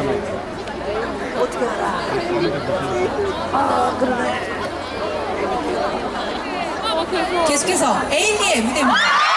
사람이 어떻게 알아? 아 그러네. 아, 뭐 계속해서 에이미의 무대입니다.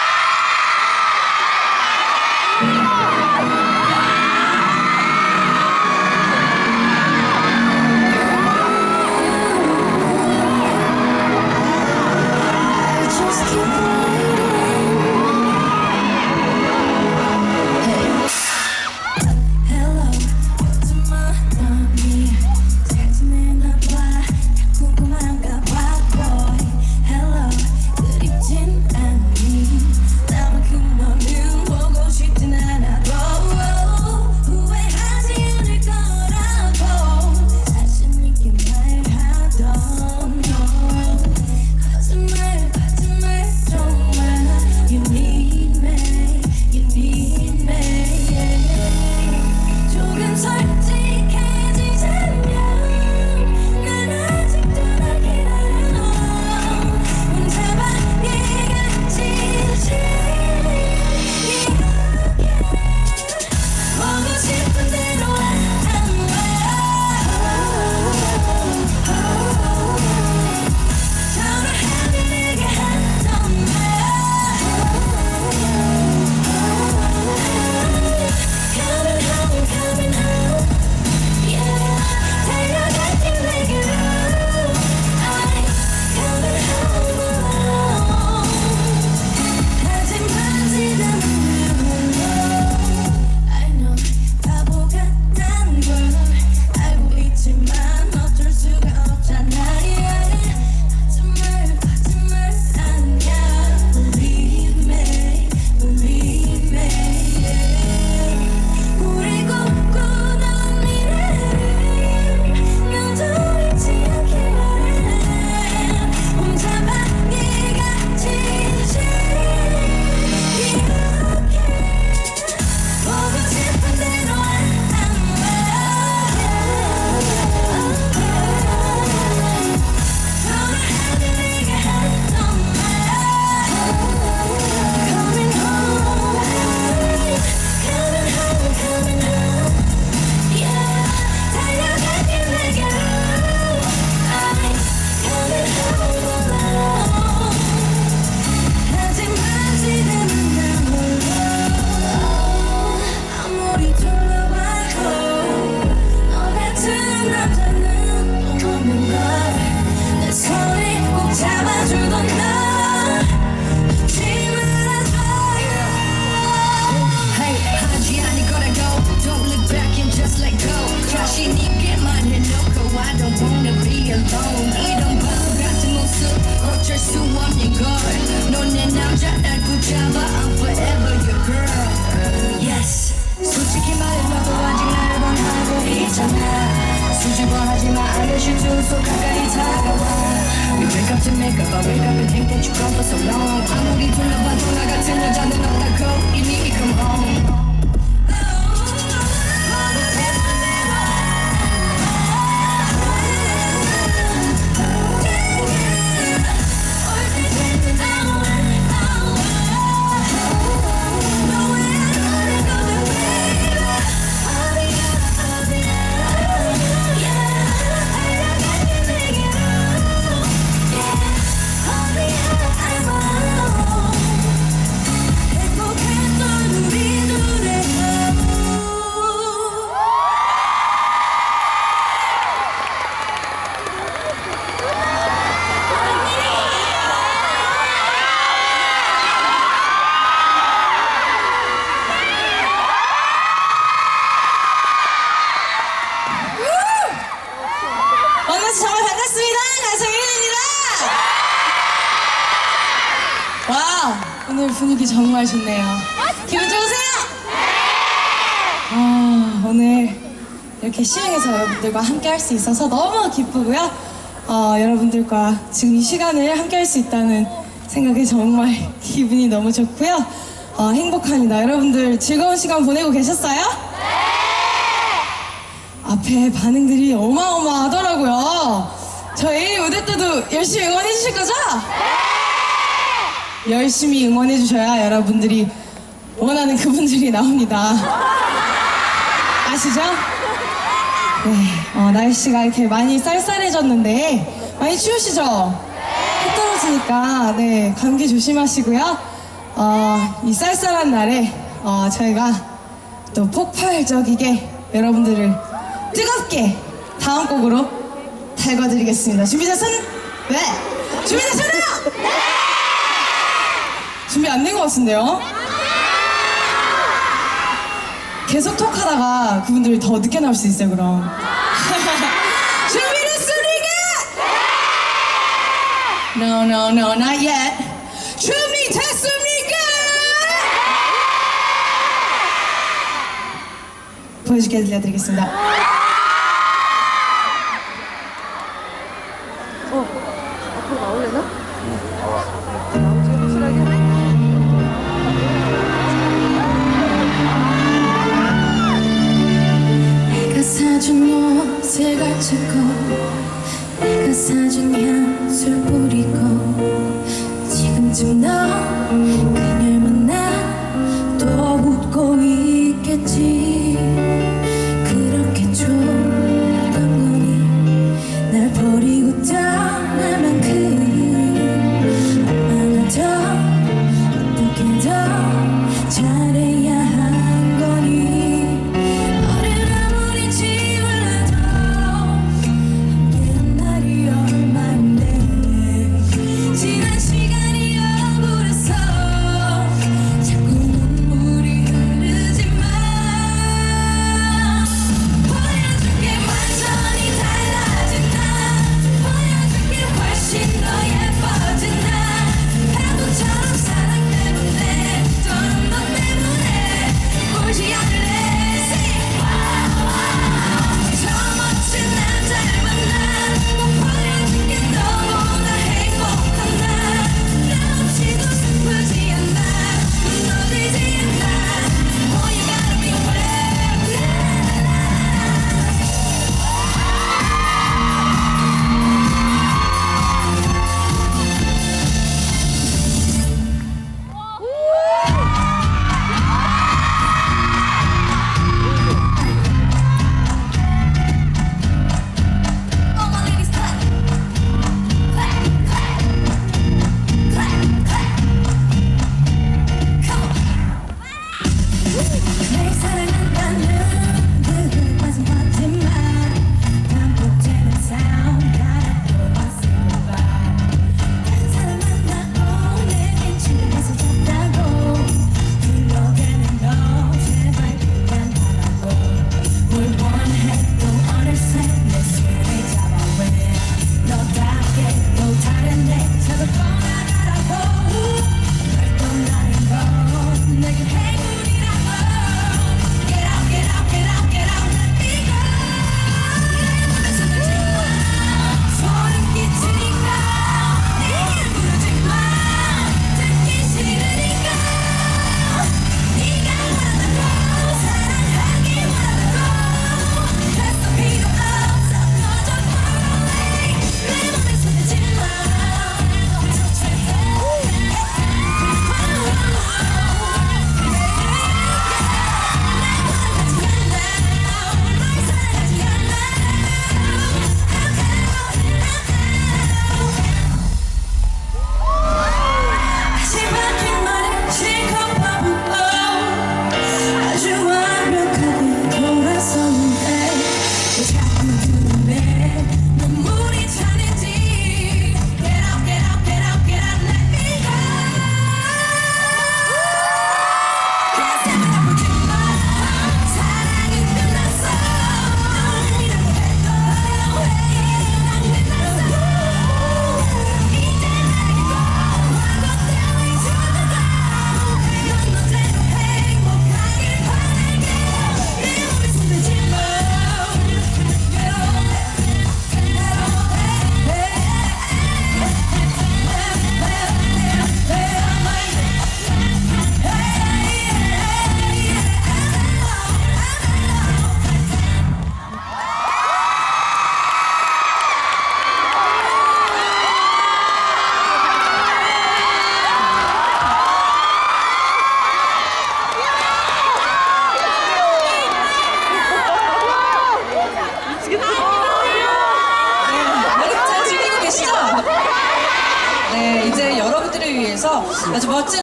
so goddamn tired of why We wake up to make up, I wake up and think that you're gone for so long. I know you feel about like I tell you, I'm not know that girl, you need to come home. 멋있네요. 기분 좋으세요? 네! 아, 오늘 이렇게 시흥에서 여러분들과 함께 할 수 있어서 너무 기쁘고요. 어, 여러분들과 지금 이 시간을 함께 할 수 있다는 생각에 정말 기분이 너무 좋고요. 어, 행복합니다. 여러분들 즐거운 시간 보내고 계셨어요? 네! 앞에 반응들이 어마어마하더라고요. 저희 무대 때도 열심히 응원해 주실 거죠? 네! 열심히 응원해 주셔야 여러분들이 원하는 그분들이 나옵니다. 아시죠? 네, 어, 날씨가 이렇게 많이 쌀쌀해졌는데 많이 추우시죠? 해 떨어지니까 네 감기 조심하시고요. 어, 이 쌀쌀한 날에 어, 저희가 또 폭발적이게 여러분들을 뜨겁게 다음 곡으로 달궈드리겠습니다. 준비됐은? 네! 준비됐습니다! 네! 준비 안 된 것 같은데요? 계속 톡 하다가 그분들이 더 늦게 나올 수 있어요, 그럼. 준비됐습니까? No, no, no, not yet. 준비됐습니까? 보여주게 들려드리겠습니다. 옷을 걸치고 내가 사준 향수를 뿌리고 지금쯤 너 아주 멋진